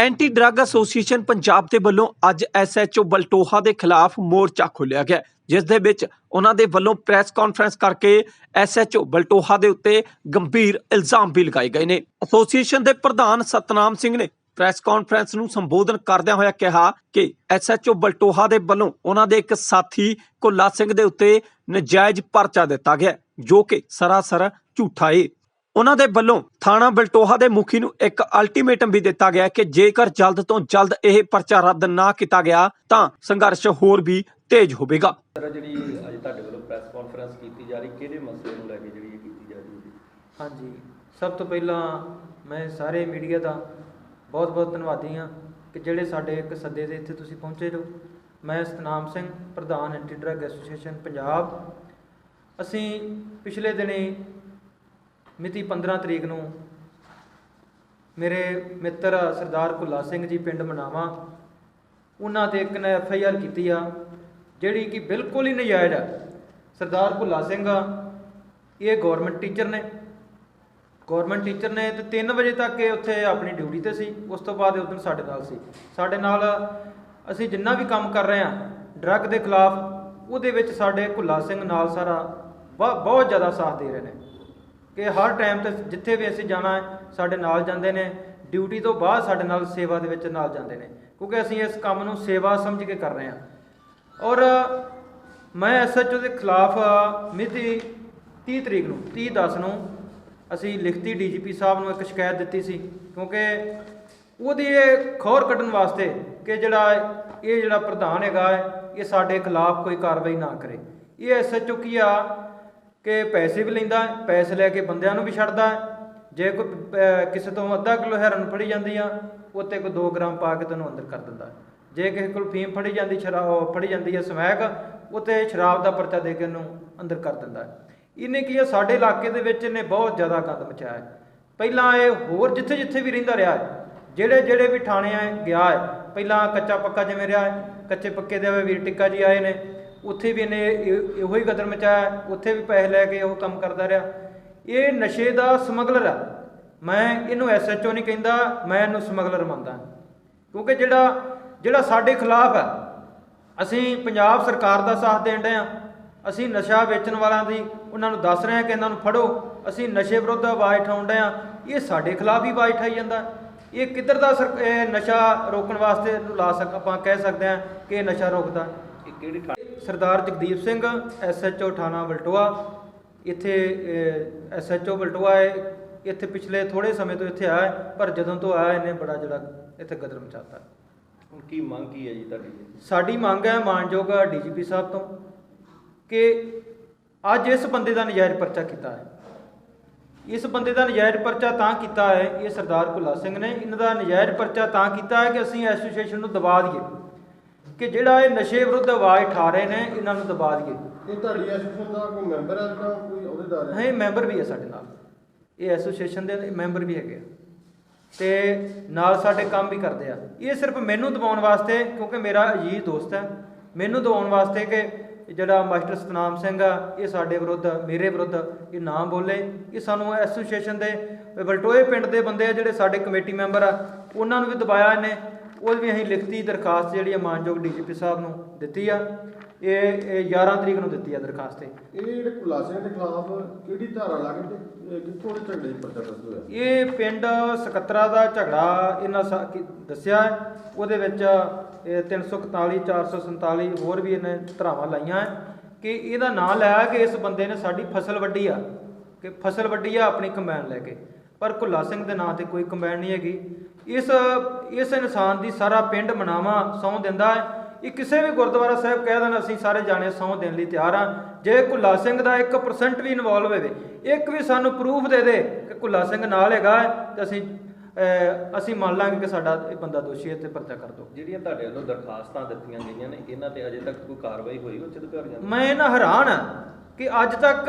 Anti drug association Punjab ਦੇ ਵੱਲੋਂ ਅੱਜ ਐਸਐਚਓ ਬਲਟੋਹਾ ਦੇ ਖਿਲਾਫ ਮੋਰਚਾ ਖੋਲ੍ਹਿਆ ਗਿਆ। ਜਿਸ ਦੇ ਵਿੱਚ ਉਹਨਾਂ ਦੇ ਵੱਲੋਂ ਪ੍ਰੈਸ ਕਾਨਫਰੰਸ ਕਰਕੇ ਐਸਐਚਓ ਬਲਟੋਹਾ ਦੇ ਉੱਤੇ ਗੰਭੀਰ ਇਲਜ਼ਾਮ ਵੀ ਲਗਾਏ ਗਏ ਨੇ। ਐਸੋਸੀਏਸ਼ਨ ਦੇ ਪ੍ਰਧਾਨ ਸਤਨਾਮ ਸਿੰਘ ਨੇ ਪ੍ਰੈਸ ਕਾਨਫਰੰਸ ਨੂੰ ਸੰਬੋਧਨ ਕਰਦਿਆਂ ਹੋਇਆ ਕਿਹਾ ਕਿ ਐਸਐਚਓ ਬਲਟੋਹਾ ਦੇ ਵੱਲੋਂ ਉਹਨਾਂ ਦੇ ਇੱਕ ਸਾਥੀ ਕੁੱਲਾ ਸਿੰਘ ਦੇ ਉੱਤੇ ਨਜਾਇਜ਼ ਪਰਚਾ ਦਿੱਤਾ ਗਿਆ, ਜੋ ਕਿ ਸਰਾਸਰ ਝੂਠਾ ਏ। ਉਹਨਾਂ ਦੇ ਵੱਲੋਂ ਥਾਣਾ ਬਲਟੋਹਾ ਦੇ ਮੁਖੀ ਨੂੰ ਇੱਕ ਅਲਟੀਮੇਟਮ ਵੀ ਦਿੱਤਾ ਗਿਆ ਕਿ ਜੇਕਰ ਜਲਦ ਤੋਂ ਜਲਦ ਇਹ ਪਰਚਾ ਰੱਦ ਨਾ ਕੀਤਾ ਗਿਆ ਤਾਂ ਸੰਘਰਸ਼ ਹੋਰ ਵੀ ਤੇਜ਼ ਹੋਵੇਗਾ। ਸਰ ਜਿਹੜੀ ਅੱਜ ਤੁਹਾਡੇ ਵੱਲੋਂ ਪ੍ਰੈਸ ਕਾਨਫਰੰਸ ਕੀਤੀ ਜਾ ਰਹੀ ਕਿਹੜੇ ਮਸਲੇ ਨੂੰ ਲੈ ਕੇ ਜਿਹੜੀ ਇਹ ਕੀਤੀ ਜਾ ਰਹੀ ਹੈ? ਜੀ ਹਾਂਜੀ। ਸਭ ਤੋਂ ਪਹਿਲਾਂ ਮੈਂ ਸਾਰੇ ਮੀਡੀਆ ਦਾ ਬਹੁਤ-ਬਹੁਤ ਧੰਨਵਾਦੀ ਹਾਂ ਕਿ ਜਿਹੜੇ ਸਾਡੇ ਇੱਕ ਸੱਦੇ ਦੇ ਇੱਥੇ ਤੁਸੀਂ ਪਹੁੰਚੇ ਜੋ। ਮੈਂ ਸਤਨਾਮ ਸਿੰਘ ਪ੍ਰਧਾਨ ਐਂਟੀ ਡਰੱਗ ਐਸੋਸੀਏਸ਼ਨ ਪੰਜਾਬ। ਅਸੀਂ ਪਿਛਲੇ ਦਿਨੀ ਮਿਤੀ 15 ਤਰੀਕ ਨੂੰ ਮੇਰੇ ਮਿੱਤਰ ਸਰਦਾਰ ਭੁੱਲਾ ਸਿੰਘ ਜੀ ਪਿੰਡ ਮਨਾਵਾ। ਉਹਨਾਂ ਤੇ ਇੱਕ ਨੇ ਐਫ ਆਈ ਆਰ ਕੀਤੀ ਆ, ਜਿਹੜੀ ਕਿ ਬਿਲਕੁਲ ਹੀ ਨਜਾਇਜ਼ ਆ। ਸਰਦਾਰ ਭੁੱਲਾ ਸਿੰਘ ਇਹ ਗਵਰਨਮੈਂਟ ਟੀਚਰ ਨੇ। ਗਵਰਨਮੈਂਟ ਟੀਚਰ ਨੇ ਤੇ 3 ਵਜੇ ਤੱਕ ਇਹ ਉੱਥੇ ਆਪਣੀ ਡਿਊਟੀ ਤੇ ਸੀ। ਉਸ ਤੋਂ ਬਾਅਦ ਉਸ ਦਿਨ ਸਾਡੇ ਨਾਲ ਸੀ। ਸਾਡੇ ਨਾਲ ਅਸੀਂ ਜਿੰਨਾ ਵੀ ਕੰਮ ਕਰ ਰਹੇ ਹਾਂ ਡਰੱਗ ਦੇ ਖਿਲਾਫ, ਉਹਦੇ ਵਿੱਚ ਸਾਡੇ ਭੁੱਲਾ ਸਿੰਘ ਨਾਲ ਸਾਰਾ ਬਹੁ- ਬਹੁਤ ਜ਼ਿਆਦਾ ਸਾਥ ਦੇ ਰਹੇ ਨੇ। ਕਿ ਹਰ ਟਾਈਮ ਤੇ ਜਿੱਥੇ ਵੀ ਅਸੀਂ ਜਾਣਾ ਹੈ ਸਾਡੇ ਨਾਲ ਜਾਂਦੇ ਨੇ। ਡਿਊਟੀ ਤੋਂ ਬਾਅਦ ਸਾਡੇ ਨਾਲ ਸੇਵਾ ਦੇ ਵਿੱਚ ਨਾਲ ਜਾਂਦੇ ਨੇ। ਕਿਉਂਕਿ ਅਸੀਂ ਇਸ ਕੰਮ ਨੂੰ ਸੇਵਾ ਸਮਝ ਕੇ ਕਰ ਰਹੇ ਹਾਂ। ਔਰ ਮੈਂ ਐਸਐਚਓ ਦੇ ਖਿਲਾਫ ਮਿਤੀ 30 ਤਰੀਕ ਨੂੰ 30 10 ਨੂੰ ਅਸੀਂ ਲਿਖਤੀ ਡੀਜੀਪੀ ਸਾਹਿਬ ਨੂੰ ਇੱਕ ਸ਼ਿਕਾਇਤ ਦਿੱਤੀ ਸੀ। ਕਿਉਂਕਿ ਉਹਦੀ ਇਹ ਖੌਰ ਕੱਢਣ ਵਾਸਤੇ ਕਿ ਜਿਹੜਾ ਇਹ ਜਿਹੜਾ ਪ੍ਰਧਾਨ ਹੈਗਾ ਹੈ, ਇਹ ਸਾਡੇ ਖਿਲਾਫ ਕੋਈ ਕਾਰਵਾਈ ਨਾ ਕਰੇ। ਇਹ ਐਸਐਚਓ ਕੀ ਆ? ਕਿ ਪੈਸੇ ਵੀ ਲੈਂਦਾ, ਪੈਸੇ ਲੈ ਕੇ ਬੰਦਿਆਂ ਨੂੰ ਵੀ ਛੱਡਦਾ। ਜੇ ਕੋਈ ਕਿਸੇ ਤੋਂ ਅੱਧਾ ਕਿਲੋ ਹੈਰਨ ਫੜੀ ਜਾਂਦੀ ਆ ਉੱਤੇ ਕੋਈ 2 ਗ੍ਰਾਮ ਪਾ ਕੇ ਤੈਨੂੰ ਅੰਦਰ ਕਰ ਦਿੰਦਾ। ਜੇ ਕਿਸੇ ਕੋਲ ਫੀਮ ਫੜੀ ਜਾਂਦੀ, ਸ਼ਰਾਬ ਫੜੀ ਜਾਂਦੀ ਹੈ ਸਮੈਕ ਉੱਤੇ ਸ਼ਰਾਬ ਦਾ ਪਰਚਾ ਦੇ ਕੇ ਉਹਨੂੰ ਅੰਦਰ ਕਰ ਦਿੰਦਾ। ਇਹਨੇ ਕੀ ਹੈ ਸਾਡੇ ਇਲਾਕੇ ਦੇ ਵਿੱਚ ਇਹਨੇ ਬਹੁਤ ਜ਼ਿਆਦਾ ਗੰਦ ਮਚਾਇਆ ਪਹਿਲਾਂ ਇਹ ਹੋਰ ਜਿੱਥੇ ਜਿੱਥੇ ਵੀ ਰਹਿੰਦਾ ਰਿਹਾ ਹੈ ਜਿਹੜੇ ਜਿਹੜੇ ਵੀ ਥਾਣੇ ਆ, ਗਿਆ ਹੈ। ਪਹਿਲਾਂ ਕੱਚਾ ਪੱਕਾ ਜਿਵੇਂ ਰਿਹਾ ਹੈ, ਕੱਚੇ ਪੱਕੇ ਦੇ ਵੀਰ ਟਿੱਕਾ ਜੀ ਆਏ ਨੇ ਉੱਥੇ ਵੀ ਇਹਨੇ ਇਹੋ ਹੀ ਕਦਰ ਮਚਾਇਆ, ਉੱਥੇ ਵੀ ਪੈਸੇ ਲੈ ਕੇ ਉਹ ਕੰਮ ਕਰਦਾ ਰਿਹਾ। ਇਹ ਨਸ਼ੇ ਦਾ ਸਮਗਲਰ ਆ। ਮੈਂ ਇਹਨੂੰ ਐਸਐਚਓ ਨਹੀਂ ਕਹਿੰਦਾ, ਮੈਂ ਇਹਨੂੰ ਸਮਗਲਰ ਮੰਨਦਾ। ਕਿਉਂਕਿ ਜਿਹੜਾ ਜਿਹੜਾ ਸਾਡੇ ਖਿਲਾਫ ਹੈ ਅਸੀਂ ਪੰਜਾਬ ਸਰਕਾਰ ਦਾ ਸਾਥ ਦੇਣ ਡਏ ਆ। ਅਸੀਂ ਨਸ਼ਾ ਵੇਚਣ ਵਾਲਿਆਂ ਦੀ ਉਹਨਾਂ ਨੂੰ ਦੱਸ ਰਹੇ ਹਾਂ ਕਿ ਇਹਨਾਂ ਨੂੰ ਫੜੋ। ਅਸੀਂ ਨਸ਼ੇ ਵਿਰੁੱਧ ਆਵਾਜ਼ ਉਠਾਉਣ ਡਏ ਆ। ਇਹ ਸਾਡੇ ਖਿਲਾਫ ਹੀ ਆਵਾਜ਼ ਉਠਾਈ ਜਾਂਦਾ। ਇਹ ਕਿੱਧਰ ਦਾ ਸਰ- ਨਸ਼ਾ ਰੋਕਣ ਵਾਸਤੇ ਲਾ ਸਕ, ਆਪਾਂ ਕਹਿ ਸਕਦੇ ਹਾਂ ਕਿ ਇਹ ਨਸ਼ਾ ਰੋਕਦਾ। ਇਹ ਕਿਹੜੀ ਸਰਦਾਰ ਜਗਦੀਪ ਸਿੰਘ ਐਸਐਚਓ ਥਾਣਾ ਬਲਟੋਆ ਇੱਥੇ ਐਸਐਚਓ ਬਲਟੋਆ ਹੈ। ਇੱਥੇ ਪਿਛਲੇ ਥੋੜੇ ਸਮੇਂ ਤੋਂ ਇੱਥੇ ਆਇਆ ਪਰ ਜਦੋਂ ਤੋਂ ਆਇਆ ਇਹਨੇ ਬੜਾ ਜਿਹੜਾ ਇੱਥੇ ਗਦਰ ਮਚਾਤਾ ਹੁਣ ਕੀ ਮੰਗ ਕੀ ਹੈ ਜੀ ਤੁਹਾਡੀ? ਸਾਡੀ ਮੰਗ ਹੈ ਮਾਨਯੋਗ ਡੀਜੀਪੀ ਸਾਹਿਬ ਤੋਂ ਕਿ ਅੱਜ ਇਸ ਬੰਦੇ ਦਾ ਨਜਾਇਜ਼ ਪਰਚਾ ਕੀਤਾ ਹੈ। ਇਸ ਬੰਦੇ ਦਾ ਨਜਾਇਜ਼ ਪਰਚਾ ਤਾਂ ਕੀਤਾ ਹੈ ਇਹ ਸਰਦਾਰ ਭੁੱਲਾ ਸਿੰਘ ਨੇ। ਇਹਨਾਂ ਦਾ ਨਜਾਇਜ਼ ਪਰਚਾ ਤਾਂ ਕੀਤਾ ਹੈ ਕਿ ਅਸੀਂ ਐਸੋਸੀਏਸ਼ਨ ਨੂੰ ਦਬਾ ਦਈਏ। ਕਿ ਜਿਹੜਾ ਇਹ ਨਸ਼ੇ ਵਿਰੁੱਧ ਆਵਾਜ਼ ਉਠਾ ਰਹੇ ਨੇ ਇਹਨਾਂ ਨੂੰ ਦਬਾ ਦਈਏ। ਇਹ ਤੁਹਾਡੀ ਐਸੋਸੀਏਸ਼ਨ ਦਾ ਕੋਈ ਮੈਂਬਰ ਹੈ ਜਾਂ ਕੋਈ ਅਹੁਦੇਦਾਰ ਹੈ ਹਾਂ ਇਹ ਮੈਂਬਰ ਵੀ ਹੈ ਸਾਡੇ ਨਾਲ। ਇਹ ਐਸੋਸੀਏਸ਼ਨ ਦੇ ਮੈਂਬਰ ਵੀ ਹੈਗੇ ਆ। ਤੇ ਨਾਲ ਸਾਡੇ ਕੰਮ ਵੀ ਕਰਦੇ ਆ। ਇਹ ਸਿਰਫ ਮੈਨੂੰ ਦਬਾਉਣ ਵਾਸਤੇ ਕਿਉਂਕਿ ਮੇਰਾ ਅਜੀਜ਼ ਦੋਸਤ ਹੈ। ਮੈਨੂੰ ਦਬਾਉਣ ਵਾਸਤੇ ਕਿ ਜਿਹੜਾ ਮਾਸਟਰ ਸਤਨਾਮ ਸਿੰਘ ਆ ਇਹ ਸਾਡੇ ਵਿਰੁੱਧ ਮੇਰੇ ਵਿਰੁੱਧ ਇਹ ਨਾ ਬੋਲੇ। ਇਹ ਸਾਨੂੰ ਐਸੋਸੀਏਸ਼ਨ ਦੇ ਵਲਟੋਏ ਪਿੰਡ ਦੇ ਬੰਦੇ ਆ ਜਿਹੜੇ ਸਾਡੇ ਕਮੇਟੀ ਮੈਂਬਰ ਆ ਉਹਨਾਂ ਨੂੰ ਵੀ ਦਬਾਇਆ ਇਹਨੇ। ਉਹ ਵੀ ਅਸੀਂ ਲਿਖਤੀ ਦਰਖਾਸਤ ਜਿਹੜੀ ਆ ਮਾਨਯੋਗ ਡੀਜੀਪੀ ਸਾਹਿਬ ਨੂੰ ਦਿੱਤੀ ਆ। ਇਹ ਇਹ 11 ਤਰੀਕ ਨੂੰ ਦਿੱਤੀ ਆ ਦਰਖਾਸਤ ਇਹ ਇਹ ਜਿਹੜੇ ਖੁਲਾਸਿਆਂ ਦੇ ਖਿਲਾਫ ਕਿਹੜੀ ਧਾਰਾ ਲਾ ਕੇ ਤੇ ਇਹ ਕਿੱਥੋਂ ਦੇ ਝਗੜੇ ਦੀ ਪਰਚਾ ਦਰਜ ਹੋਇਆ? ਇਹ ਪਿੰਡ ਸਕੱਤਰਾ ਦਾ ਝਗੜਾ ਇਹਨਾਂ ਦੱਸਿਆ। ਉਹਦੇ ਵਿੱਚ ਇਹ 341 447 ਹੋਰ ਵੀ ਇਹਨੇ ਧਰਾਵਾਂ ਲਾਈਆਂ ਕਿ ਇਹਦਾ ਨਾਂ ਲਿਆ ਕਿ ਇਸ ਬੰਦੇ ਨੇ ਸਾਡੀ ਫਸਲ ਵੱਢੀ ਆ। ਕਿ ਫਸਲ ਵੱਢੀ ਆ ਆਪਣੀ ਕੰਬਾਈਨ ਲੈ ਕੇ। ਪਰ ਭੁੱਲਾ ਸਿੰਘ ਦੇ ਨਾਂ ਤੇ ਕੋਈ ਕੰਬਾਈਨ ਨਹੀਂ ਹੈਗੀ। ਇਸ ਇਸ ਇਨਸਾਨ ਦੀ ਸਾਰਾ ਪਿੰਡ ਮਨਾਵਾ ਸਹੁੰ ਦਿੰਦਾ ਹੈ। ਇਹ ਕਿਸੇ ਵੀ ਗੁਰਦੁਆਰਾ ਸਾਹਿਬ ਕਹਿ ਦੇਣ ਅਸੀਂ ਸਾਰੇ ਜਾਣੇ ਸਹੁੰ ਦੇਣ ਲਈ ਤਿਆਰ ਹਾਂ। ਜੇ ਭੁੱਲਾ ਸਿੰਘ ਦਾ 1% ਵੀ ਇਨਵੋਲਵ ਹੋਵੇ ਇੱਕ ਵੀ ਸਾਨੂੰ ਪ੍ਰੂਫ ਦੇ ਦੇ ਕਿ ਭੁੱਲਾ ਸਿੰਘ ਨਾਲ ਹੈਗਾ ਤੇ ਅਸੀਂ ਅਸੀਂ ਮੰਨ ਲਾਂਗੇ ਕਿ ਸਾਡਾ ਇਹ ਬੰਦਾ ਦੋਸ਼ੀ ਹੈ ਤੇ ਪਰਚਾ ਕਰ ਦਿਓ। ਜਿਹੜੀਆਂ ਤੁਹਾਡੇ ਵੱਲੋਂ ਦਰਖਾਸਤਾਂ ਦਿੱਤੀਆਂ ਗਈਆਂ ਨੇ ਇਹਨਾਂ ਤੇ ਅਜੇ ਤੱਕ ਕੋਈ ਕਾਰਵਾਈ ਹੋਈ ਉੱਚ ਅਧਿਕਾਰੀਆਂ? ਮੈਂ ਇਹਨਾਂ ਹੈਰਾਨ ਹਾਂ। ਕਿ ਅੱਜ ਤੱਕ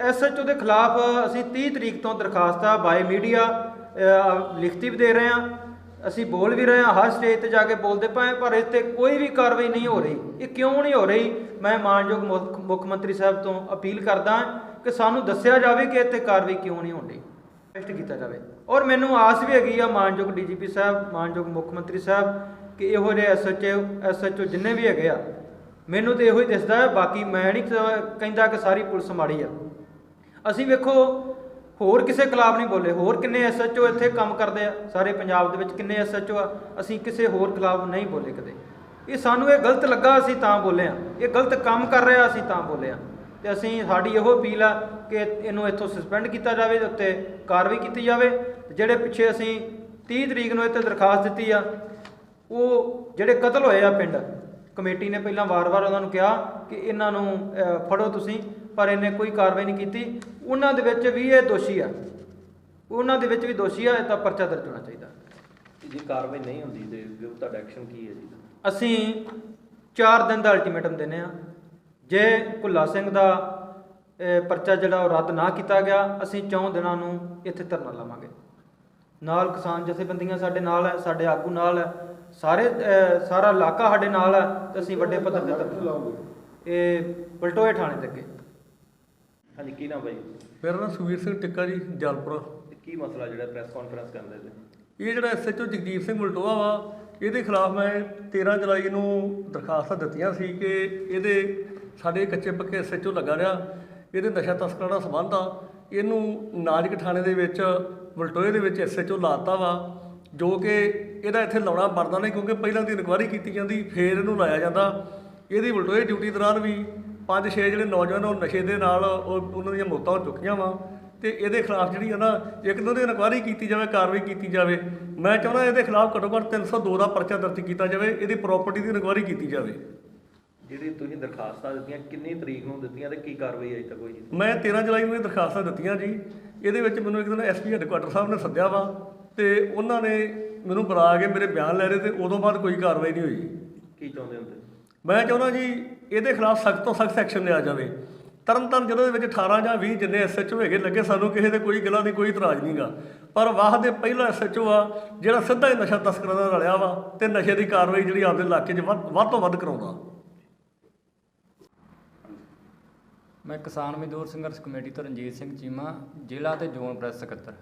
ਐਸਐਚਓ ਦੇ ਖਿਲਾਫ ਅਸੀਂ 30 ਤਰੀਕ ਤੋਂ ਦਰਖਾਸਤਾਂ ਬਾਈ ਮੀਡੀਆ ਲਿਖਤੀ ਵੀ ਦੇ ਰਹੇ ਹਾਂ। ਅਸੀਂ ਬੋਲ ਵੀ ਰਹੇ ਹਾਂ, ਹਰ ਸਟੇਜ ਤੇ ਜਾ ਕੇ ਬੋਲਦੇ ਪਏ ਪਰ ਇਸ ਤੇ ਕੋਈ ਵੀ ਕਾਰਵਾਈ ਨਹੀਂ ਹੋ ਰਹੀ। ਇਹ ਕਿਉਂ ਨਹੀਂ ਹੋ ਰਹੀ? ਮੈਂ ਮਾਨਯੋਗ ਮੁੱਖ ਮੁੱਖ ਮੰਤਰੀ ਸਾਹਿਬ ਤੋਂ ਅਪੀਲ ਕਰਦਾ ਕਿ ਸਾਨੂੰ ਦੱਸਿਆ ਜਾਵੇ ਕਿ ਇੱਥੇ ਕਾਰਵਾਈ ਕਿਉਂ ਨਹੀਂ ਹੁੰਦੀ ਟੈਸਟ ਕੀਤਾ ਜਾਵੇ। ਔਰ ਮੈਨੂੰ ਆਸ ਵੀ ਹੈਗੀ ਆ ਮਾਨਯੋਗ ਡੀਜੀਪੀ ਸਾਹਿਬ, ਮਾਨਯੋਗ ਮੁੱਖ ਮੰਤਰੀ ਸਾਹਿਬ, ਕਿ ਇਹੋ ਜਿਹੇ ਐਸਐਚਓ ਐਸਐਚਓ ਜਿੰਨੇ ਵੀ ਹੈਗੇ ਆ ਮੈਨੂੰ ਤੇ ਇਹੋ ਹੀ ਦਿਸਦਾ ਬਾਕੀ ਮੈਂ ਨਹੀਂ ਕਹਿੰਦਾ ਕਿ ਸਾਰੀ ਪੁਲਿਸ ਮਾੜੀ ਆ। ਅਸੀਂ ਵੇਖੋ, ਹੋਰ ਕਿਸੇ ਖਿਲਾਫ ਨਹੀਂ ਬੋਲੇ। ਹੋਰ ਕਿੰਨੇ ਐਸਐਚਓ ਇੱਥੇ ਕੰਮ ਕਰਦੇ ਆ, ਸਾਰੇ ਪੰਜਾਬ ਦੇ ਵਿੱਚ ਕਿੰਨੇ ਐਸਐਚਓ ਆ, ਅਸੀਂ ਕਿਸੇ ਹੋਰ ਖਿਲਾਫ ਨਹੀਂ ਬੋਲੇ ਕਦੇ। ਇਹ ਸਾਨੂੰ ਇਹ ਗਲਤ ਲੱਗਾ, ਅਸੀਂ ਤਾਂ ਬੋਲੇ ਆ। ਇਹ ਗਲਤ ਕੰਮ ਕਰ ਰਿਹਾ, ਅਸੀਂ ਤਾਂ ਬੋਲੇ ਆ। ਤੇ ਅਸੀਂ, ਸਾਡੀ ਇਹੋ ਅਪੀਲ ਆ ਕਿ ਇਹਨੂੰ ਇੱਥੋਂ ਸਸਪੈਂਡ ਕੀਤਾ ਜਾਵੇ, ਤੇ ਉੱਤੇ ਕਾਰਵਾਈ ਕੀਤੀ ਜਾਵੇ। ਜਿਹੜੇ ਪਿੱਛੇ ਅਸੀਂ 30 ਤਰੀਕ ਨੂੰ ਇੱਥੇ ਦਰਖਾਸਤ ਦਿੱਤੀ ਆ, ਉਹ ਜਿਹੜੇ ਕਤਲ ਹੋਏ ਆ ਪਿੰਡ ਕਮੇਟੀ ਨੇ ਪਹਿਲਾਂ ਵਾਰ-ਵਾਰ ਉਹਨਾਂ ਨੂੰ ਕਿਹਾ ਕਿ ਇਹਨਾਂ ਨੂੰ ਫੜੋ ਤੁਸੀਂ ਪਰ ਇਹਨੇ ਕੋਈ ਕਾਰਵਾਈ ਨਹੀਂ ਕੀਤੀ। ਉਹਨਾਂ ਦੇ ਵਿੱਚ ਵੀ ਇਹ ਦੋਸ਼ੀ ਆ। ਉਹਨਾਂ ਦੇ ਵਿੱਚ ਵੀ ਦੋਸ਼ੀ ਆ ਇਹ ਤਾਂ ਪਰਚਾ ਦਰਜ ਹੋਣਾ ਚਾਹੀਦਾ। ਜੇ ਕਾਰਵਾਈ ਨਹੀਂ ਹੁੰਦੀ ਤੇ ਤੁਹਾਡਾ ਐਕਸ਼ਨ ਕੀ ਹੈ ਜੀ? ਅਸੀਂ 4 ਦਿਨ ਦਾ ਅਲਟੀਮੇਟਮ ਦਿੰਨੇ ਆ ਜੇ ਭੁੱਲਾ ਸਿੰਘ ਦਾ ਪਰਚਾ ਜਿਹੜਾ ਉਹ ਰੱਦ ਨਾ ਕੀਤਾ ਗਿਆ ਅਸੀਂ 4 ਦਿਨਾਂ ਨੂੰ ਇੱਥੇ ਧਰਨਾ ਲਾਵਾਂਗੇ। ਨਾਲ ਕਿਸਾਨ ਜਥੇਬੰਦੀਆਂ ਸਾਡੇ ਨਾਲ ਹੈ ਸਾਡੇ ਆਗੂ ਨਾਲ ਹੈ। ਸਾਰੇ ਸਾਰਾ ਇਲਾਕਾ ਸਾਡੇ ਨਾਲ ਹੈ ਤੇ ਅਸੀਂ ਵੱਡੇ ਪੱਧਰ ਤੇ ਲਾਓਗੇ ਇਹ ਪਲਟੋਏ ਥਾਣੇ ਦੇ ਅੱਗੇ। ਹਾਂਜੀ ਕੀ ਨਾਮ ਭਾਈ? ਮੇਰਾ ਨਾਮ ਸੁਵੀਰ ਸਿੰਘ ਟਿੱਕਾ ਜੀ ਜਲਪੁਰਾ। ਤੇ ਕੀ ਮਸਲਾ ਜਿਹੜਾ ਪ੍ਰੈਸ ਕਾਨਫਰੰਸ ਕਰਦੇ ਤੇ? ਇਹ ਜਿਹੜਾ ਐਸਐਚਓ ਜਗਦੀਪ ਸਿੰਘ ਮਲਟੋਆ ਵਾ ਇਹਦੇ ਖਿਲਾਫ ਮੈਂ 13 ਜੁਲਾਈ ਨੂੰ ਦਰਖਾਸਤਾਂ ਦਿੱਤੀਆਂ ਸੀ ਕਿ ਇਹਦੇ ਸਾਡੇ ਕੱਚੇ ਪੱਕੇ ਐਸਐਚਓ ਲੱਗਾ ਰਿਹਾ ਇਹਦੇ ਨਸ਼ਾ ਤਸਕਰਾਂ ਦਾ ਸੰਬੰਧ ਆ। ਇਹਨੂੰ ਨਾਜ਼ਕ ਥਾਣੇ ਦੇ ਵਿੱਚ ਮਲਟੋਏ ਦੇ ਵਿੱਚ ਐਸਐਚਓ ਲਾਤਾ ਵਾ। ਜੋ ਕਿ ਇਹਦਾ ਇੱਥੇ ਲਾਉਣਾ ਬਣਦਾ ਨਹੀਂ ਕਿਉਂਕਿ ਪਹਿਲਾਂ ਦੀ ਇਨਕੁਆਇਰੀ ਕੀਤੀ ਜਾਂਦੀ ਫੇਰ ਇਹਨੂੰ ਲਾਇਆ ਜਾਂਦਾ। ਇਹਦੀ ਮਲਟੋਏ ਡਿਊਟੀ ਦੌਰਾਨ ਵੀ ਪੰਜ ਛੇ ਜਿਹੜੇ ਨੌਜਵਾਨ ਉਹ ਨਸ਼ੇ ਦੇ ਨਾਲ ਉਹ ਉਹਨਾਂ ਦੀਆਂ ਮੌਤਾਂ ਹੋ ਚੁੱਕੀਆਂ ਵਾ ਤੇ ਇਹਦੇ ਖਿਲਾਫ ਜਿਹੜੀ ਹੈ ਨਾ ਇੱਕ ਤਾਂ ਉਹਦੀ ਇਨਕੁਆਇਰੀ ਕੀਤੀ ਜਾਵੇ ਕਾਰਵਾਈ ਕੀਤੀ ਜਾਵੇ। ਮੈਂ ਚਾਹੁੰਦਾ ਇਹਦੇ ਖਿਲਾਫ ਘੱਟੋ ਘੱਟ 302 ਦਾ ਪਰਚਾ ਦਰਜ ਕੀਤਾ ਜਾਵੇ ਇਹਦੀ ਪ੍ਰਾਪਰਟੀ ਦੀ ਇਨਕੁਆਇਰੀ ਕੀਤੀ ਜਾਵੇ। ਜਿਹੜੀ ਤੁਸੀਂ ਦਰਖਾਸਤਾਂ ਦਿੱਤੀਆਂ ਕਿੰਨੀ ਤਰੀਕ ਨੂੰ ਦਿੱਤੀਆਂ ਤੇ ਕੀ ਕਾਰਵਾਈ ਅਜੇ ਤੱਕ ਹੋਈ? ਜੀ ਮੈਂ 13 ਜੁਲਾਈ ਨੂੰ ਇਹ ਦਰਖਾਸਤਾਂ ਦਿੱਤੀਆਂ ਜੀ। ਇਹਦੇ ਵਿੱਚ ਮੈਨੂੰ ਇੱਕ ਦਿਨ ਐਸਪੀ ਹੈਡਕੁਆਟਰ ਸਾਹਿਬ ਨੇ ਸੱਦਿਆ ਵਾ। ਤੇ ਉਹਨਾਂ ਨੇ ਮੈਨੂੰ ਬੁਲਾ ਕੇ ਮੇਰੇ ਬਿਆਨ ਲੈ ਰਹੇ ਤੇ ਉਦੋਂ ਬਾਅਦ ਕੋਈ ਕਾਰਵਾਈ ਨਹੀਂ ਹੋਈ। ਕੀ ਚਾਹੁੰਦੇ ਹੋ ਤੁਸੀਂ ਮੈਂ ਚਾਹੁੰਦਾ ਜੀ ਇਹਦੇ ਖਿਲਾਫ ਸਖਤ ਤੋਂ ਸਖਤ ਐਕਸ਼ਨ ਲਿਆ ਜਾਵੇ। ਤਰਨਤਾਰਨ ਜ਼ਿਲ੍ਹੇ ਦੇ ਵਿੱਚ 18 ਜਾਂ 20 ਜਿੰਨੇ ਐਸਐਚਓ ਹੈਗੇ ਲੱਗੇ ਸਾਨੂੰ ਕਿਸੇ ਦੇ ਕੋਈ ਗੱਲਾਂ ਦੀ ਕੋਈ ਇਤਰਾਜ਼ ਨਹੀਂਗਾ। ਪਰ ਵਾਹ ਦੇ ਪਹਿਲਾ ਐਸਐਚਓ ਆ ਜਿਹੜਾ ਸਿੱਧਾ ਹੀ ਨਸ਼ਾ ਤਸਕਰਾਂ ਨਾਲ ਰਲਿਆ ਵਾ ਤੇ ਨਸ਼ੇ ਦੀ ਕਾਰਵਾਈ ਜਿਹੜੀ ਆਪਦੇ ਇਲਾਕੇ 'ਚ ਵੱਧ ਵੱਧ ਤੋਂ ਵੱਧ ਕਰਾਉਂਦਾ। ਮੈਂ ਕਿਸਾਨ ਮਜ਼ਦੂਰ ਸੰਘਰਸ਼ ਕਮੇਟੀ ਤੋਂ ਰਣਜੀਤ ਸਿੰਘ ਚੀਮਾ ਜ਼ਿਲ੍ਹਾ ਤੇ ਜ਼ੋਨ ਪ੍ਰੈਸ ਸਕੱਤਰ।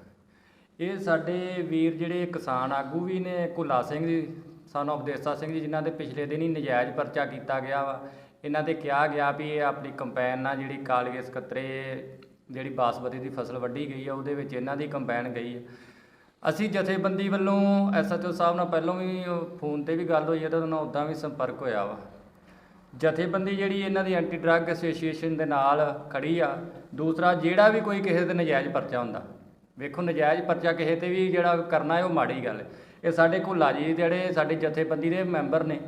ਇਹ ਸਾਡੇ ਵੀਰ ਜਿਹੜੇ ਕਿਸਾਨ ਆਗੂ ਵੀ ਨੇ, ਕੁਲਾ ਸਿੰਘ ਜੀ ਸਾਨੂੰ ਉਪਦੇਸ਼ਾ ਸਿੰਘ ਜੀ, ਜਿਨ੍ਹਾਂ ਦੇ ਪਿਛਲੇ ਦਿਨ ਹੀ ਨਜਾਇਜ਼ ਪਰਚਾ ਕੀਤਾ ਗਿਆ ਵਾ। ਇਹਨਾਂ ਤੇ ਕਿਹਾ ਗਿਆ ਵੀ ਇਹ ਆਪਣੀ ਕੰਪੈਨ ਨਾਲ ਜਿਹੜੀ ਕਾਲੀਏ ਸਕੱਤਰੇ, ਜਿਹੜੀ ਬਾਸਮਤੀ ਦੀ ਫਸਲ ਵੱਢੀ ਗਈ ਆ, ਉਹਦੇ ਵਿੱਚ ਇਹਨਾਂ ਦੀ ਕੰਪੈਨ ਗਈ ਆ। ਅਸੀਂ ਜਥੇਬੰਦੀ ਵੱਲੋਂ ਐਸਐਚਓ ਸਾਹਿਬ ਨਾਲ ਪਹਿਲਾਂ ਵੀ ਫੋਨ ਤੇ ਵੀ ਗੱਲ ਹੋਈ ਹੈ ਤੇ ਉਹਨਾਂ ਨਾਲ ਉਦਾਂ ਵੀ ਸੰਪਰਕ ਹੋਇਆ ਵਾ। ਜਥੇਬੰਦੀ ਜਿਹੜੀ ਇਹਨਾਂ ਦੀ ਐਂਟੀ ਡਰੱਗ ਐਸੋਸੀਏਸ਼ਨ ਦੇ ਨਾਲ ਖੜੀ ਆ। ਦੂਸਰਾ, ਜਿਹੜਾ ਵੀ ਕੋਈ ਕਿਸੇ ਤੇ ਨਜਾਇਜ਼ ਪਰਚਾ ਹੁੰਦਾ ਵੇਖੋ, ਨਜਾਇਜ਼ ਪਰਚਾ ਕਿਸੇ ਤੇ ਵੀ ਜਿਹੜਾ ਕਰਨਾ ਹੈ, ਉਹ ਮਾੜੀ ਗੱਲ ਹੈ। ਇਹ ਸਾਡੇ ਘੁੱਲਾ ਜੀ ਜਿਹੜੇ ਸਾਡੇ ਜਥੇਬੰਦੀ ਦੇ ਮੈਂਬਰ ਨੇ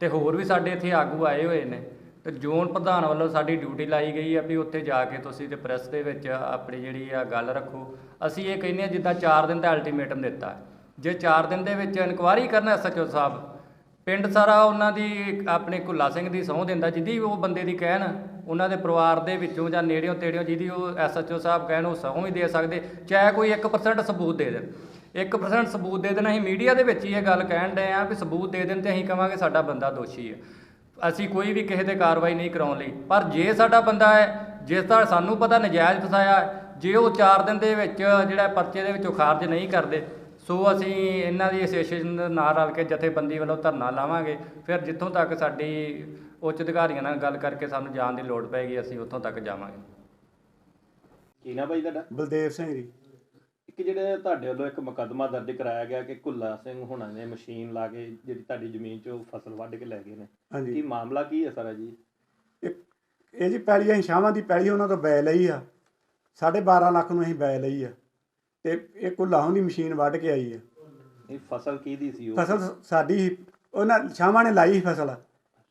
ਤੇ ਹੋਰ ਵੀ ਸਾਡੇ ਇੱਥੇ ਆਗੂ ਆਏ ਹੋਏ ਨੇ ਤੇ ਜ਼ੋਨ ਪ੍ਰਧਾਨ ਵੱਲੋਂ ਸਾਡੀ ਡਿਊਟੀ ਲਾਈ ਗਈ ਆ ਵੀ ਉੱਥੇ ਜਾ ਕੇ ਤੁਸੀਂ ਤੇ ਪ੍ਰੈਸ ਦੇ ਵਿੱਚ ਆਪਣੀ ਜਿਹੜੀ ਆ ਗੱਲ ਰੱਖੋ। ਅਸੀਂ ਇਹ ਕਹਿੰਦੇ ਆ ਜਿੱਦਾਂ 4 ਦਿਨ ਦਾ ਅਲਟੀਮੇਟਮ ਦਿੱਤਾ। ਜੇ 4 ਦਿਨ ਦੇ ਵਿੱਚ ਇਨਕੁਆਇਰੀ ਕਰਨਾ ਐਸਐਚਓ ਸਾਹਿਬ ਪਿੰਡ ਸਾਰਾ ਉਹਨਾਂ ਦੀ ਆਪਣੇ ਕੁੱਲਾ ਸਿੰਘ ਦੀ ਸਹੁੰ ਦਿੰਦਾ ਜਿਹਦੀ ਉਹ ਬੰਦੇ ਦੀ ਕਹਿਣ, ਉਹਨਾਂ ਦੇ ਪਰਿਵਾਰ ਦੇ ਵਿੱਚੋਂ ਜਾਂ ਨੇੜਿਓਂ ਤੇੜਿਓਂ ਜਿਹਦੀ ਉਹ ਐਸਐਚਓ ਸਾਹਿਬ ਕਹਿਣ, ਉਹ ਸਹੁੰ ਵੀ ਦੇ ਸਕਦੇ, ਚਾਹੇ ਕੋਈ 1% ਸਬੂਤ ਦੇ ਦੇਣ। 1% ਸਬੂਤ ਦੇ ਦੇਣ, ਅਸੀਂ ਮੀਡੀਆ ਦੇ ਵਿੱਚ ਹੀ ਇਹ ਗੱਲ ਕਹਿਣ ਡਏ ਆ ਵੀ ਸਬੂਤ ਦੇ ਦੇਣ ਤੇ ਅਸੀਂ ਕਵਾਂਗੇ ਸਾਡਾ ਬੰਦਾ ਦੋਸ਼ੀ ਹੈ। ਅਸੀਂ ਕੋਈ ਵੀ ਕਿਸੇ ਤੇ ਕਾਰਵਾਈ ਨਹੀਂ ਕਰਾਉਣ ਲਈ। ਪਰ ਜੇ ਸਾਡਾ ਬੰਦਾ ਹੈ, ਜਿਸ ਦਾ ਸਾਨੂੰ ਪਤਾ ਨਜਾਇਜ਼ ਫਸਾਇਆ, ਜੇ ਉਹ 4 ਦਿਨ ਦੇ ਵਿੱਚ ਜਿਹੜਾ ਪਰਚੇ ਦੇ ਵਿੱਚੋਂ ਖਾਰਜ ਨਹੀਂ ਕਰਦੇ ਸੋ ਅਸੀਂ ਇਹਨਾਂ ਦੀ ਐਸੋਸੀਏਸ਼ਨ ਦੇ ਨਾਲ ਰਲ ਕੇ ਜਥੇਬੰਦੀ ਵੱਲੋਂ ਧਰਨਾ ਲਾਵਾਂਗੇ। ਫਿਰ ਜਿੱਥੋਂ ਤੱਕ ਸਾਡੀ ਉੱਚ ਅਧਿਕਾਰੀਆਂ ਨਾਲ ਗੱਲ ਕਰਕੇ ਸਾਨੂੰ ਜਾਣ ਦੀ ਲੋੜ ਪਏਗੀ ਅਸੀਂ ਉੱਥੋਂ ਤੱਕ ਜਾਵਾਂਗੇ। ਕੀ ਨਾ ਭਾਈ ਤੁਹਾਡਾ? ਬਲਦੇਵ ਸਿੰਘ ਜੀ। ਇੱਕ ਜਿਹੜੇ ਤੁਹਾਡੇ ਵੱਲੋਂ ਇੱਕ ਮੁਕੱਦਮਾ ਦਰਜ ਕਰਾਇਆ ਗਿਆ ਕਿ ਕੁੱਲਾ ਸਿੰਘ ਹੁਣਾਂ ਨੇ ਮਸ਼ੀਨ ਲਾ ਕੇ ਜਿਹੜੀ ਤੁਹਾਡੀ ਜ਼ਮੀਨ 'ਚੋਂ ਫਸਲ ਵੱਢ ਕੇ ਲੈ ਗਏ ਨੇ। ਕੀ ਹਾਂਜੀ ਮਾਮਲਾ ਕੀ ਹੈ ਸਾਰਾ ਜੀ? ਇਹ ਇਹ ਜੀ ਪੈਲੀ ਅਸੀਂ ਸ਼ਾਮਾਂ ਦੀ ਪੈਲੀ ਉਹਨਾਂ ਤੋਂ ਬੈ ਲਈ ਆ। 12.5 ਲੱਖ ਨੂੰ ਅਸੀਂ ਬੈ ਲਈ ਆ। ਤੇ ਇਹ ਕੁੱਲਾਹੋਂ ਦੀ ਮਸ਼ੀਨ ਵੱਢ ਕੇ ਆਈ ਆ ਇਹ ਫਸਲ ਕਿਹਦੀ ਸੀ ਉਹ? ਫਸਲ ਸਾਡੀ ਸੀ, ਉਹਨਾਂ ਸ਼ਾਮਾਂ ਨੇ ਲਾਈ ਸੀ ਫਸਲ।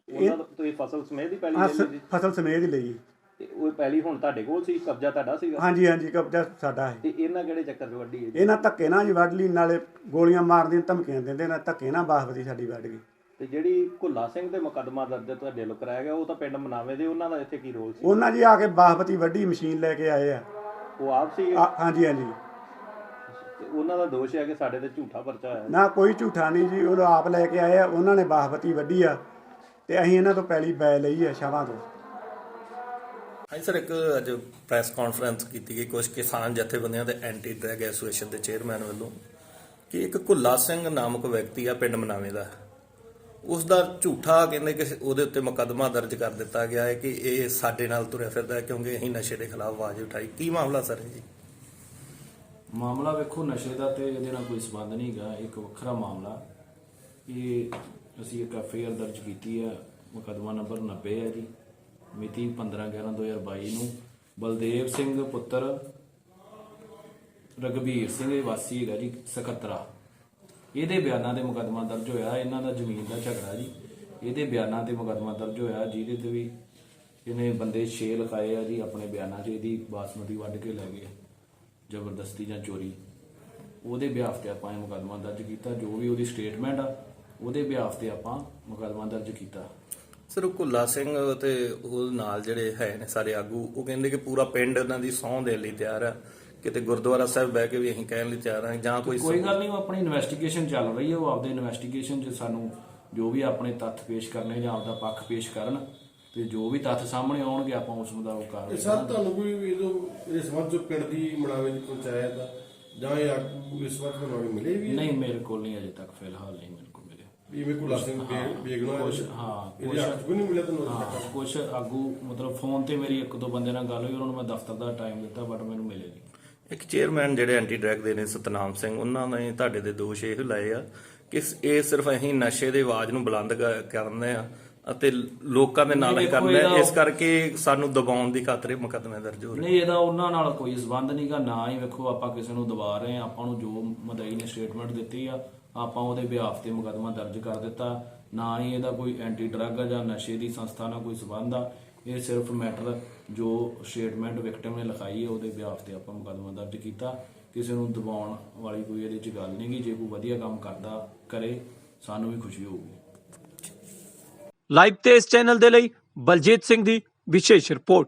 ਉਹਨਾਂ ਤੋਂ ਤੁਸੀਂ ਫਸਲ ਸਮੇਤ ਹੀ ਪਹਿਲੀ ਲੈ ਸ- ਲਈ ਫਸਲ ਸਮੇਤ ਹੀ ਲਈ। ਤੇ ਉਹ ਪਹਿਲੀ ਹੁਣ ਤੁਹਾਡੇ ਕੋਲ ਸੀ ਕਬਜ਼ਾ ਤੁਹਾਡਾ ਸੀਗਾ? ਹਾਂਜੀ ਹਾਂਜੀ ਕਬਜ਼ਾ ਸਾਡਾ ਹੈ। ਤੇ ਇਹਨਾਂ ਕਿਹੜੇ ਚੱਕਰ 'ਚ ਵੱਢੀ ਹੈ ਜੀ? ਇਹਨਾਂ ਧੱਕੇ ਨਾਲ ਜੀ ਵੱਢ ਲਈ ਨਾਲੇ ਗੋਲੀਆਂ ਮਾਰਦੀਆਂ ਧਮਕੀਆਂ ਦਿੰਦੇ ਨਾ ਧੱਕੇ ਨਾਲ ਬਾਸਪਤੀ ਸਾਡੀ ਵੱਢ ਗਈ। ਤੇ ਜਿਹੜੀ ਕੁੱਲਾ ਸਿੰਘ ਤੇ ਮੁਕੱਦਮਾ ਦਰਜ ਤੁਹਾਡੇ ਵੱਲੋਂ ਕਰਾਇਆ ਗਿਆ ਉਹ ਤਾਂ ਪਿੰਡ ਮਨਾਵੇ ਦੇ ਉਹਨਾਂ ਦਾ ਇੱਥੇ ਕੀ ਰੋਲ ਸੀ? ਉਹਨਾਂ ਜੀ ਆ ਕੇ ਬਾਸਪਤੀ ਵੱਢੀ ਮਸ਼ੀਨ ਲੈ ਕੇ ਆਏ ਆ। ਉਹ ਆਪ ਸੀ ਆ- ਹਾਂਜੀ ਹਾਂਜੀ। ਤੇ ਉਹਨਾਂ ਦਾ ਦੋਸ਼ ਹੈ ਕਿ ਸਾਡੇ ਤੇ ਝੂਠਾ ਪਰਚਾ ਹੋਇਆ ਨਾ ਕੋਈ ਝੂਠਾ ਨਹੀਂ ਜੀ ਉਹ ਆਪ ਲੈ ਕੇ ਆਏ ਆ ਉਹਨਾਂ ਨੇ ਬਾਸਪਤੀ ਵੱਢੀ ਆ ਤੇ ਅਸੀਂ ਇਹਨਾਂ ਤੋਂ ਪੈਲੀ ਬੈ ਲਈ ਆ ਸ਼ਾਮਾਂ ਤੋਂ। ਹਾਂਜੀ ਸਰ ਇੱਕ ਅੱਜ ਪ੍ਰੈਸ ਕਾਨਫਰੰਸ ਕੀਤੀ ਗਈ ਕੁਝ ਕਿਸਾਨ ਜਥੇਬੰਦੀਆਂ ਦੇ ਐਂਟੀ ਡਰੈਗ ਐਸੋਸੀਏਸ਼ਨ ਦੇ ਚੇਅਰਮੈਨ ਵੱਲੋਂ ਕਿ ਇੱਕ ਕੁੱਲਾ ਸਿੰਘ ਨਾਮਕ ਵਿਅਕਤੀ ਆ ਪਿੰਡ ਮਨਾਵੇ ਦਾ। ਉਸ ਦਾ ਝੂਠਾ ਕਹਿੰਦੇ ਕਿ ਉਹਦੇ ਉੱਤੇ ਮੁਕੱਦਮਾ ਦਰਜ ਕਰ ਦਿੱਤਾ ਗਿਆ ਹੈ ਕਿ ਇਹ ਸਾਡੇ ਨਾਲ ਤੁਰਿਆ ਫਿਰਦਾ ਹੈ ਕਿਉਂਕਿ ਅਸੀਂ ਨਸ਼ੇ ਦੇ ਖਿਲਾਫ ਆਵਾਜ਼ ਉਠਾਈ। ਕੀ ਮਾਮਲਾ ਸਰ ਇਹ ਜੀ? ਮਾਮਲਾ ਵੇਖੋ ਨਸ਼ੇ ਦਾ ਤੇ ਇਹਦੇ ਨਾਲ ਕੋਈ ਸਬੰਧ ਨਹੀਂ ਹੈਗਾ, ਇੱਕ ਵੱਖਰਾ ਮਾਮਲਾ। ਇਹ ਅਸੀਂ ਇੱਕ ਐਫਆਈਆਰ ਦਰਜ ਕੀਤੀ ਹੈ ਮੁਕੱਦਮਾ ਨੰਬਰ 90 ਹੈ ਜੀ, ਮਿਤੀ 15/11/2022 ਨੂੰ। ਬਲਦੇਵ ਸਿੰਘ ਪੁੱਤਰ ਰਗਵੀਰ ਸਿੰਘ ਵਾਸੀ ਹੈਗਾ ਜੀ, ਸਕੱਤਰਾ। ਇਹਦੇ ਬਿਆਨਾਂ ਤੇ ਮੁਕੱਦਮਾ ਦਰਜ ਹੋਇਆ, ਇਹਨਾਂ ਦਾ ਜ਼ਮੀਨ ਦਾ ਝਗੜਾ ਜੀ। ਇਹਦੇ ਬਿਆਨਾਂ ਤੇ ਮੁਕੱਦਮਾ ਦਰਜ ਹੋਇਆ, ਜਿਹਦੇ ਤੇ ਵੀ ਇਹਨੇ ਬੰਦੇ 6 ਲਿਖਾਏ ਆ ਜੀ, ਆਪਣੇ ਬਿਆਨਾਂ 'ਚ ਇਹਦੀ ਬਾਸਮਤੀ ਵੱਢ ਕੇ ਲੈ ਗਏ। ਜ਼ਬਰਦਸਤੀ ਜਾਂ ਚੋਰੀ ਉਹਦੇ ਬਿਆਫ ਤੇ ਆਪਾਂ ਇਹ ਮੁਕੱਦਮਾ ਦਰਜ ਕੀਤਾ ਜੋ ਵੀ ਉਹਦੀ ਸਟੇਟਮੈਂਟ ਆ ਉਹਦੇ ਬਿਆਫ ਤੇ ਆਪਾਂ ਮੁਕੱਦਮਾ ਦਰਜ ਕੀਤਾ। ਸਰ ਕੁੱਲਾ ਸਿੰਘ ਤੇ ਉਹ ਨਾਲ ਜਿਹੜੇ ਹੈ ਨੇ ਸਾਰੇ ਆਗੂ ਉਹ ਕਹਿੰਦੇ ਕਿ ਪੂਰਾ ਪਿੰਡ ਉਹਨਾਂ ਦੀ ਸਹੁੰ ਦੇਣ ਲਈ ਤਿਆਰ ਆ। ਕਿਤੇ ਗੁਰਦੁਆਰਾ ਸਾਹਿਬ ਬਹਿ ਕੇ ਵੀ ਅਸੀਂ ਕਹਿਣ ਲਈ ਤਿਆਰ ਆ ਜਾਂ ਕੋਈ ਕੋਈ ਗੱਲ ਨਹੀਂ ਉਹ ਆਪਣੀ ਇਨਵੈਸਟੀਗੇਸ਼ਨ ਚੱਲ ਰਹੀ ਹੈ ਉਹ ਆਪਦੇ ਇਨਵੈਸਟੀਗੇਸ਼ਨ 'ਚ ਸਾਨੂੰ ਜੋ ਵੀ ਆਪਣੇ ਤੱਥ ਪੇਸ਼ ਕਰਨੇ ਜਾਂ ਆਪਦਾ ਪੱਖ ਪੇਸ਼ ਕਰਨ ਤੇ ਜੋ ਵੀ ਤੱਥ ਸਾਹਮਣੇ ਆਉਣਗੇ ਆਪਾਂ ਉਸ ਮੁਤਾਬਕ ਕਾਰਵਾਈ ਇਹ ਸਰ ਤੁਹਾਨੂੰ ਕੋਈ ਇਹਦੋਂ ਸੰਬੰਧ ਚ ਪਿੰਡ ਦੀ ਮੜਾਵੇ ਦੀ ਪੰਚਾਇਤ ਦਾ ਜਾਂ ਇਹ ਆਗੂ ਇਸ ਵਕਤ ਬਣਾਵੇ ਮਿਲੇ ਵੀ ਨਹੀਂ ਮੇਰੇ ਕੋਲ ਨਹੀਂ ਅਜੇ ਤੱਕ ਫਿਲਹਾਲ ਨਹੀਂ ਮੇਰੇ ਕੋਲ ਮਿਲੇ। ਵੀ ਇਵੇਂ ਕੁਲਾ ਸਿੰਘ ਬੇਗਣਾ ਹਾਂ ਹੱਥ ਕੋਈ ਨਹੀਂ ਮਿਲਿਆ ਤੁਹਾਨੂੰ? ਕੁਝ ਆਗੂ ਮਤਲਬ ਫੋਨ ਤੇ ਮੇਰੀ ਇੱਕ ਦੋ ਬੰਦੇ ਨਾਲ ਗੱਲ ਹੋਈ ਉਹਨਾਂ ਨੂੰ ਮੈਂ ਦਫ਼ਤਰ ਦਾ ਟਾਈਮ ਦਿੱਤਾ ਬਟ ਮੈਨੂੰ ਮਿਲੇ ਨਹੀਂ। ਇੱਕ ਚੇਅਰਮੈਨ ਜਿਹੜੇ ਐਂਟੀ ਡਰੈਗ ਦੇ ਨੇ ਸਤਨਾਮ ਸਿੰਘ ਉਹਨਾਂ ਨੇ ਤੁਹਾਡੇ ਦੇ ਦੋਸ਼ ਇਹ ਲਾਏ ਆ ਕਿ ਇਹ ਸਿਰਫ ਅਸੀਂ ਨਸ਼ੇ ਦੇ ਆਵਾਜ਼ ਨੂੰ ਬੁਲੰਦ ਕ- ਕਰਨੇ ਆ। ਅਤੇ ਲੋਕਾਂ ਦੇ ਨਾਲ ਹੀ ਨਹੀਂ, ਦੇਖੋ ਇਹਦਾ- ਇਸ ਕਰਕੇ ਸਾਨੂੰ ਦਬਾਉਣ ਦੀ ਖਾਤਰ ਮੁਕੱਦਮੇ ਦਰਜ ਹੋ ਰਹੇ ਨਹੀਂ ਇਹਦਾ ਉਹਨਾਂ ਨਾਲ ਕੋਈ ਸਬੰਧ ਨਹੀਂਗਾ ਨਾ ਹੀ ਵੇਖੋ ਆਪਾਂ ਕਿਸੇ ਨੂੰ ਦਬਾ ਰਹੇ ਆ ਆਪਾਂ ਨੂੰ ਜੋ ਮਦਈ ਨੇ ਸਟੇਟਮੈਂਟ ਦਿੱਤੀ ਆ ਆਪਾਂ ਉਹਦੇ ਬਿਹਾਫ ਤੇ ਮੁਕੱਦਮਾ ਦਰਜ ਕਰ ਦਿੱਤਾ। ਨਾ ਹੀ ਇਹਦਾ ਕੋਈ ਐਂਟੀ ਡਰੱਗ ਜਾਂ ਨਸ਼ੇ ਦੀ ਸੰਸਥਾ ਨਾਲ ਕੋਈ ਸਬੰਧ ਆ। ਇਹ ਸਿਰਫ ਮੈਟਰ ਜੋ ਸਟੇਟਮੈਂਟ ਵਿਕਟਮ ਨੇ ਲਿਖਾਈ ਹੈ ਉਹਦੇ ਬਿਹਾਫ ਤੇ ਆਪਾਂ ਮੁਕੱਦਮਾ ਦਰਜ ਕੀਤਾ। ਕਿਸੇ ਨੂੰ ਦਬਾਉਣ ਵਾਲੀ ਕੋਈ ਇਹਦੇ 'ਚ ਗੱਲ ਨਹੀਂਗੀ ਜੇ ਕੋਈ ਵਧੀਆ ਕੰਮ ਕਰਦਾ ਕਰੇ ਸਾਨੂੰ ਵੀ ਖੁਸ਼ੀ ਹੋਊਗੀ। ਲਾਈਵ ਤੇ ਇਸ ਚੈਨਲ ਦੇ ਲਈ ਬਲਜੀਤ ਸਿੰਘ ਦੀ ਵਿਸ਼ੇਸ਼ ਰਿਪੋਰਟ।